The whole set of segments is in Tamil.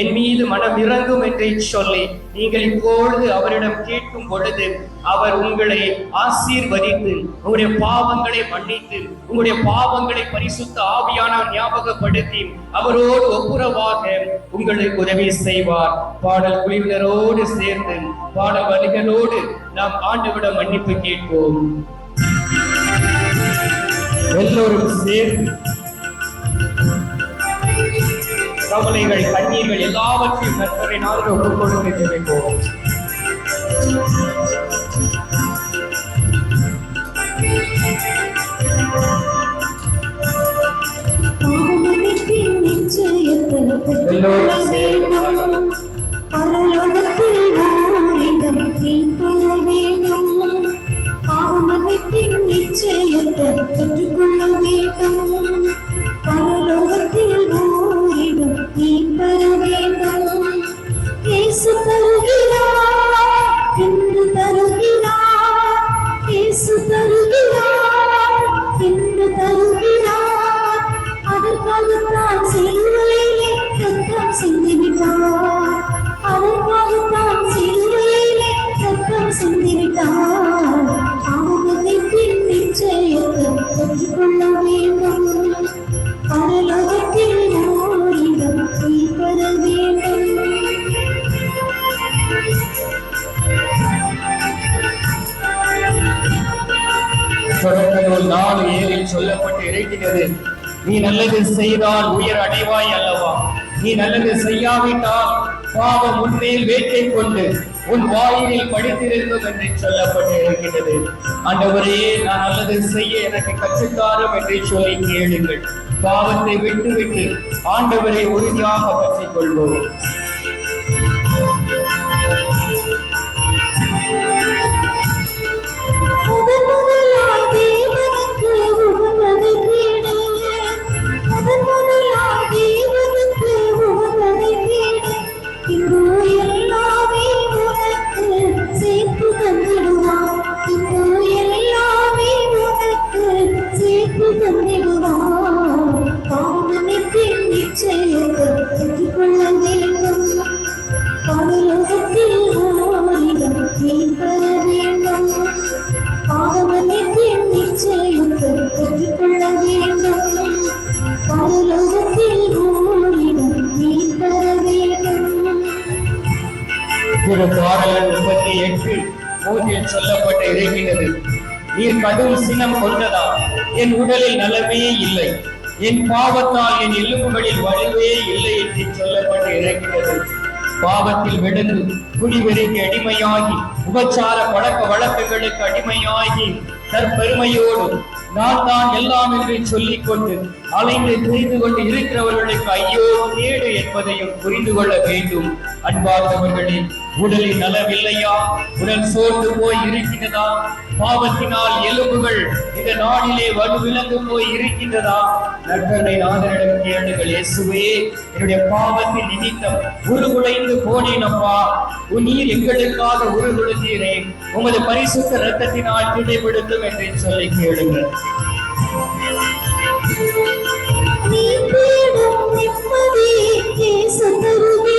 என் மீது மனம் இறங்கும் என்று சொல்லி நீங்கள் இப்பொழுது அவரிடம் கேட்கும் பொழுது அவர் உங்களை ஆசீர்வதித்து உங்களுடைய பாவங்களை மன்னித்து உங்களுடைய பாவங்களை பரிசுத்த ஆவியானவர் ஞாபகப்படுத்தி அவரோடு ஒப்புரவாக உங்களுக்கு உதவி செய்வார். பாடல் குழுவினரோடு சேர்ந்து பாடல் வழிகளோடு நாம் ஆண்டுவிட மன்னிப்பு கேட்போம். எல்லோரும் சேர்ந்து கவலைகள் கண்ணீர்கள் எல்லாவற்றையும் கர்த்தரை நாள் ஒப்புக் கொடுத்து ஜெபிப்போம் எல்லோரும் சேர்ந்து நிச்சயத்தை வேண்டும் பரலோகத்தில் ஓரிடம் நீ பெற வேண்டும் ஏழில் சொல்லப்பட்டு இருக்கிறது நீ நல்லது செய்தால் உயர் அடைவாய் அல்லவா? நீ நல்லது செய்யாவிட்டால் பாவம் உன்மேல் வேட்டை கொண்டு உன் வாயிலில் படித்திருந்தோம் என்று சொல்லப்பட்டு இருக்கிறது ஆண்டவரே நான் நல்லது செய்ய எனக்கு கற்றுத்தாரும் என்று சொல்லி கேளுங்கள். பாவத்தை விட்டுவிட்டு ஆண்டவரை உறுதியாக பற்றிக் கொள்வோம் சொல்லப்பட்ட இருக்கிறது நீர் கடும் சினம் கொண்டதா என் உடலில் நலமே இல்லை. என் பாவத்தால் என் எலும்புகளில் வலுவே இல்லை என்று சொல்லப்பட்டு இருக்கிறது பாவத்தில் விழுந்து குடிவெறிக்கு அடிமையாகி உபச்சார பழக்க வழக்கங்களுக்கு அடிமையாகி தற்பெருமையோடு நான் தான் எல்லாம் என்று சொல்லிக்கொண்டு அலைந்து தெரிந்து கொண்டு இருக்கிறவர்களுக்கு ஐயோ கேடு என்பதையும் புரிந்து கொள்ள வேண்டும். அன்பார்ந்தவர்களே உடலில் நலவில்லையா? உடல் சோர்ந்து போய் இருக்கின்றதா? பாவத்தினால் எலும்புகள் இந்த நாளிலே வலுவிலங்கு போய் இருக்கின்றதா? நண்பர்களை ஆதரிடம் கேளுங்கள். இயேசுவே என்னுடைய பாவத்தின் நிமித்தம் உருகுலைந்து போனேனப்பா. உன் நீர் எங்களுக்காக உருகுழுந்தீரே உமது பரிசுத்த ரத்தத்தினால் திடைப்படுத்தும் என்று சொல்லி கேளுங்கள். நீ தேடும் நிம்மதி இயேசு தருகிறார்.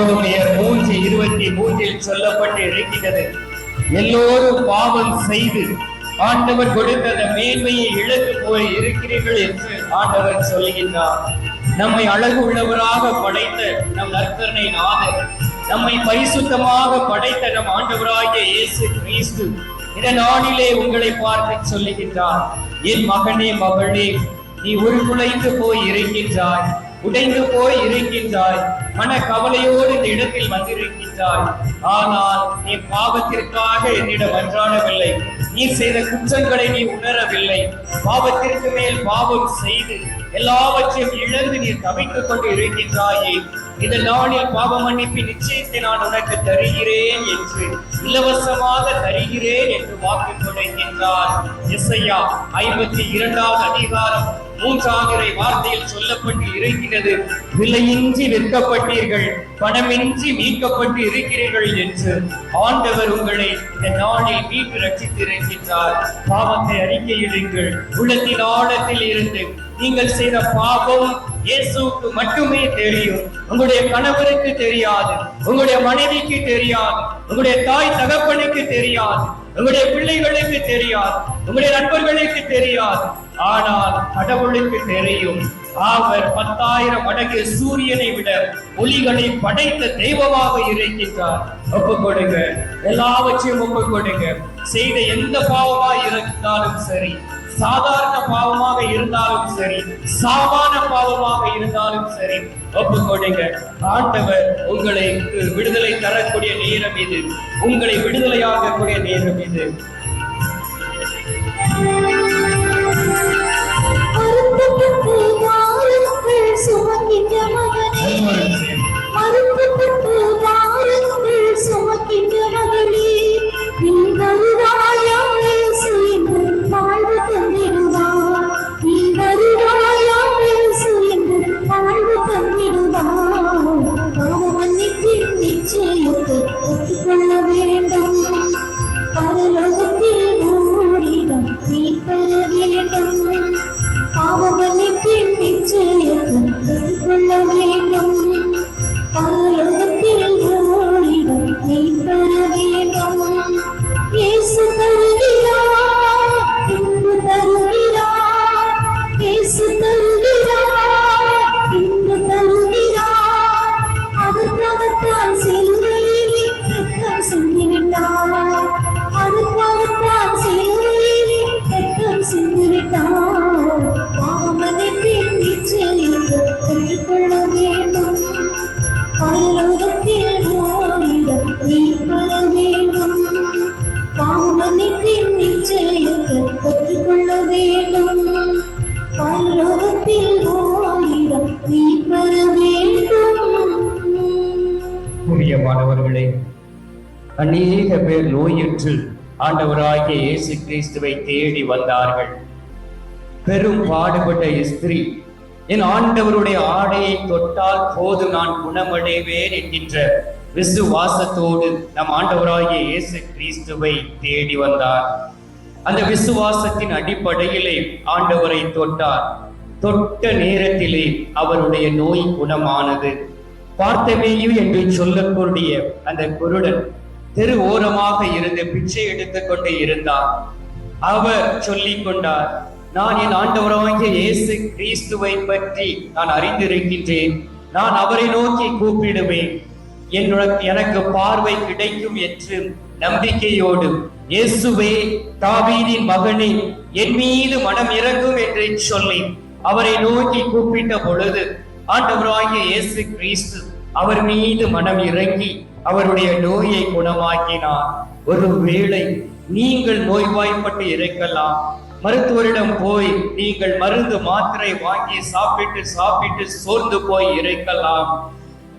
உரோமையர் மூன்று இருபத்தி மூன்றில் சொல்லப்பட்டு இருக்கிறது எல்லோரும் பாவம் செய்து ஆண்டவர் கொடுத்த அந்த மேன்மையை இழந்து போய் இருக்கிறீர்கள் என்று ஆண்டவர் சொல்கின்றார் நம்மை அழகு உள்ளவராக படைத்த நம் நற்கருணை நாதர் நம்மை பரிசுத்தமாக படைத்த நம் ஆண்டவராகிய இயேசு கிறிஸ்து இந்த நாளிலே உங்களை பார்த்து சொல்லுகின்றார் என் மகனே மகளே நீ உருக்குலைந்து போய் இருக்கின்றாய். உடைந்து போய் இருக்கின்றாய். மன கவலையோடு இந்த இடத்தில் வந்திருக்கின்றாய். ஆனால் நீ பாவத்திற்காக என்னிடம் அன்றாடவில்லை. நீ செய்த குற்றங்களை நீ உணரவில்லை. பாவத்திற்கு மேல் பாவம் செய்து எல்லாவற்றையும் இழந்து நீ தவித்துக் கொண்டு இருக்கின்றாயே. இந்த நாளில் பாவ மன்னிப்பின் நிச்சயத்தை நான் உனக்கு தருகிறேன் என்று இலவசமாக தருகிறேன் என்று வாக்கு கொடுக்கின்றார் இசையா ஐம்பத்தி இரண்டாவது அதிகாரம் மூன்றாவது வார்த்தையில் சொல்லப்பட்டு இருக்கிறது விலையின்றி விற்கப்பட்டீர்கள் பணமின்றி மீட்கப்பட்டு இருக்கிறீர்கள் என்று ஆண்டவர் உங்களை இந்த நாளில் மீட்டு ரட்சித்திருக்கின்றார் பாவத்தை அறிக்கையிடுங்கள் உள்ளத்தின் ஆழத்தில் இருந்து நீங்கள் செய்த பாவம் இயேசுக்கு மட்டுமே தெரியும். உங்களுடைய கணவருக்கு தெரியாது உங்களுடைய மனைவிக்கு தெரியாது உங்களுடைய தாய் தகப்பனுக்கு தெரியாது உங்களுடைய பிள்ளைகளுக்கு தெரியாது உங்களுடைய நண்பர்களுக்கு தெரியாது. ஆனால் கடவுளுக்கு தெரியும் அவர் பத்தாயிரம் மடங்கு சூரியனை விட ஒலிகளை படைத்த தெய்வமாக இருக்கின்றார். ஒப்பு கொடுங்க. எல்லாவற்றையும் ஒப்பு கொடுங்க. செய்த எந்த பாவமா இருந்தாலும் சரி சாதாரண பாவமாக இருந்தாலும் சரி சாமான பாவமாக இருந்தாலும் சரி ஒப்பு கொடுங்க. ஆண்டவர் உங்களை விடுதலை தரக்கூடிய நேரம் இது. உங்களை விடுதலையாகக்கூடிய நேரம் இது. சுமக்கின்ற அநேக பேர் நோயுற்று. ஆண்டவராகிய இயேசு கிறிஸ்துவை தேடி வந்தார்கள். பெரும் பாடுபட்ட ஸ்திரீ என் ஆண்டவருடைய ஆடையை தொட்டால் போது நான் குணமடைவேன் என்கின்ற விசுவாசத்தோடு நம் ஆண்டவராகிய இயேசு கிறிஸ்துவை தேடி வந்தார். அந்த விசுவாசத்தின் அடிப்படையிலே ஆண்டவரை தொட்டார். தொட்ட நேரத்திலே அவருடைய நோய் குணமானது. பார்த்தமேயு என்று சொல்லக்கூடிய அந்த குருடன் தெரு ஓரமாக இருந்து பிச்சை எடுத்துக் கொண்டு இருந்தார். அவர் சொல்லிக் கொண்டார் நான் என் ஆண்டவராகிய இயேசு கிறிஸ்துவை பற்றி நான் அறிந்திருக்கின்றேன். நான் அவரை நோக்கி கூப்பிடுவேன். என்னுடன் எனக்கு பார்வை கிடைக்கும் என்று நம்பிக்கையோடு இயேசுவே தாவீதின் மகனே என் மீது மனம் இறங்கும் என்று சொல்லி அவரை நோக்கி கூப்பிட்ட பொழுது ஆண்டவராகிய இயேசு கிறிஸ்து அவர் மீது மனம் இறங்கி அவருடைய நோயை குணமாக்கினார். ஒருவேளை நீங்கள் நோய்வாய்ப்பட்டு இருக்கலாம் மருத்துவரிடம் போய் நீங்கள் மருந்து மாத்திரை வாங்கி சாப்பிட்டு சாப்பிட்டு சோர்ந்து போய் இருக்கலாம்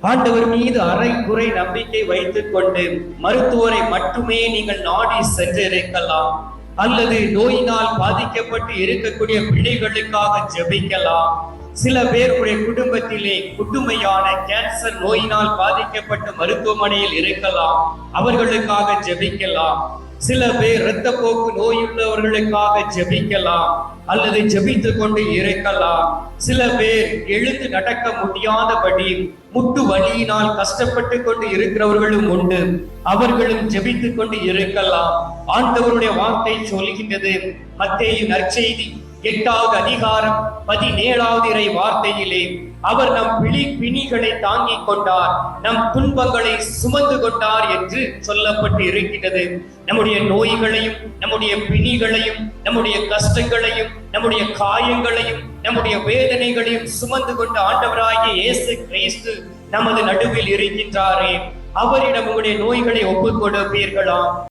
ஆண்டவர் மீது அரை குறை நம்பிக்கை வைத்துக் கொண்டு மருத்துவரை மட்டுமே நீங்கள் நாடி சென்றிருக்கலாம் அல்லது நோயினால் பாதிக்கப்பட்டு இருக்கக்கூடிய பிள்ளைகளுக்காக ஜெபிக்கலாம். சில பேருடைய குடும்பத்திலே குடுமையான கேன்சர் நோயினால் பாதிக்கப்பட்ட மருத்துவமனையில் இருக்கலாம் அவர்களுக்காக ஜெபிக்கலாம். சில பேர் இரத்த போக்கு நோயுள்ளவர்களுக்காக ஜெபிக்கலாம் அல்லது ஜெபித்து கொண்டு இருக்கலாம். சில பேர் எழுந்து நடக்க முடியாதபடி முட்டு வலியினால் கஷ்டப்பட்டு கொண்டு இருக்கிறவர்களும் உண்டு. அவர்களும் ஜெபித்து கொண்டு இருக்கலாம். ஆண்டவருடைய வார்த்தை சொல்கின்றது மத்தேயு நற்செய்தி எட்டாவது அதிகாரம் பதினேழாவது இறை வார்த்தையிலே அவர் நம் பிழி பிணிகளை தாங்கிக் கொண்டார் நம் துன்பங்களை சுமந்து கொண்டார் என்று சொல்லப்பட்டு இருக்கிறது நம்முடைய நோய்களையும் நம்முடைய பிணிகளையும் நம்முடைய கஷ்டங்களையும் நம்முடைய காயங்களையும் நம்முடைய வேதனைகளையும் சுமந்து கொண்ட ஆண்டவராகிய இயேசு கிறிஸ்து நமது நடுவில் இருக்கின்றாரே. அவரிடம் உங்களுடைய நோய்களை ஒப்புக்கொடுப்பீர்களா?